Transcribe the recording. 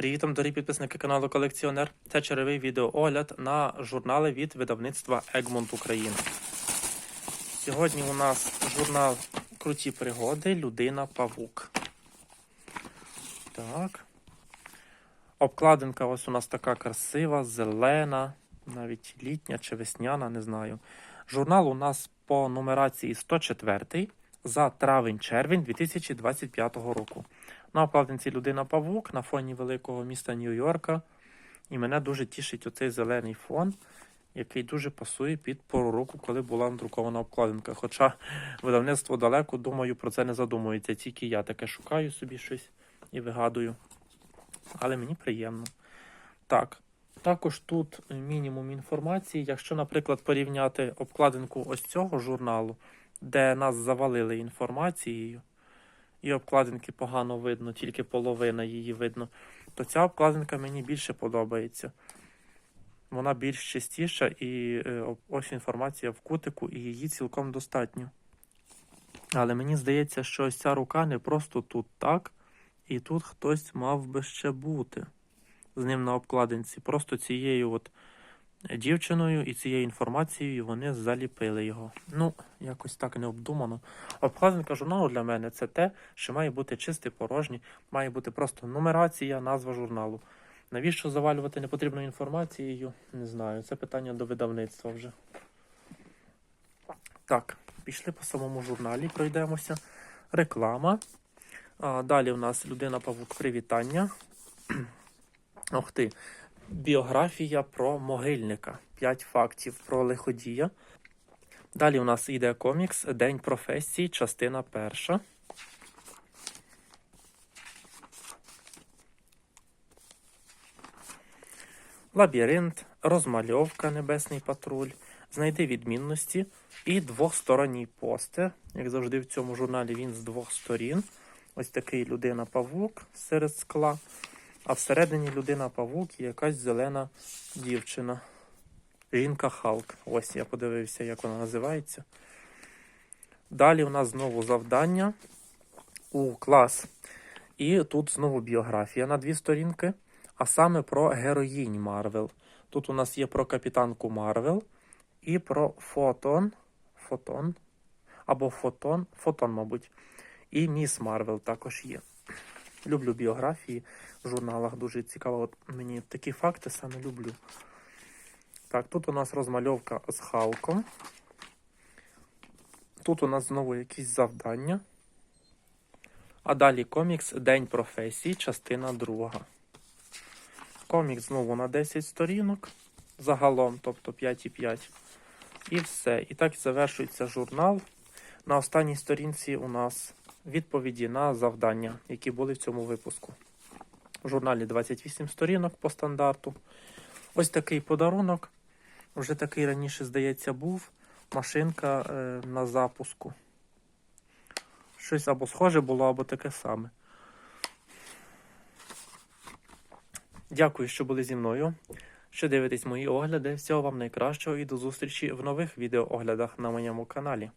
Привітом, дорогі підписники каналу Колекціонер. Це черговий відеоогляд на журнали від видавництва Egmont Україна. Сьогодні у нас журнал Круті пригоди Людина Павук. Так. Обкладинка ось у нас така красива, зелена, навіть літня чи весняна, не знаю. Журнал у нас по нумерації 104 за травень-червень 2025 року. На обкладинці людина Павук на фоні великого міста Нью-Йорка. І мене дуже тішить оцей зелений фон, який дуже пасує під пору року, коли була надрукована обкладинка. Хоча видавництво далеко, думаю, про це не задумується. Тільки я таке шукаю собі щось і вигадую. Але мені приємно. Так. Також тут мінімум інформації. Якщо, наприклад, порівняти обкладинку ось цього журналу, де нас завалили інформацією, і обкладинки погано видно, тільки половина її видно, то ця обкладинка мені більше подобається. Вона більш чистіша і е, ось інформація в кутику, і її цілком достатньо. Але мені здається, що ось ця рука не просто тут так, і тут хтось мав би ще бути з ним на обкладинці. Просто цією от дівчиною і цією інформацією вони заліпили його. Ну, якось так необдумано. Обкладинка журналу для мене це те, що має бути чисте, порожнє, має бути просто нумерація, назва журналу. Навіщо завалювати непотрібною інформацією? Не знаю. Це питання до видавництва вже. Так, пішли по самому журналі, пройдемося. Реклама. А, далі у нас людина Павук привітання. Ох ти. Біографія про могильника. 5 фактів про лиходія. Далі у нас йде комікс День професії, частина перша. Лабіринт, розмальовка Небесний патруль, знайди відмінності і двохсторонній постер. Як завжди в цьому журналі він з двох сторін. Ось такий людина-павук серед скла. А всередині людина-павук і якась зелена дівчина. Жінка Халк. Ось я подивився, як вона називається. Далі у нас знову завдання у клас. І тут знову біографія на дві сторінки, а саме про героїнь Марвел. Тут у нас є про капітанку Марвел і про фотон. Фотон. Або фотон. Фотон, мабуть. І Міс Марвел також є. Люблю біографії в журналах, дуже цікаво. От мені такі факти саме люблю. Так, тут у нас розмальовка з Халком. Тут у нас знову якісь завдання. А далі комікс День професії, частина друга. Комікс знову на 10 сторінок. Загалом, тобто 5,5. І все. І так завершується журнал. На останній сторінці у нас відповіді на завдання, які були в цьому випуску. В журналі 28 сторінок по стандарту. Ось такий подарунок. Вже такий раніше, здається, був. Машинка е, на запуску. Щось або схоже було, або таке саме. Дякую, що були зі мною. Що дивитесь мої огляди. Всього вам найкращого і до зустрічі в нових відеооглядах на моєму каналі.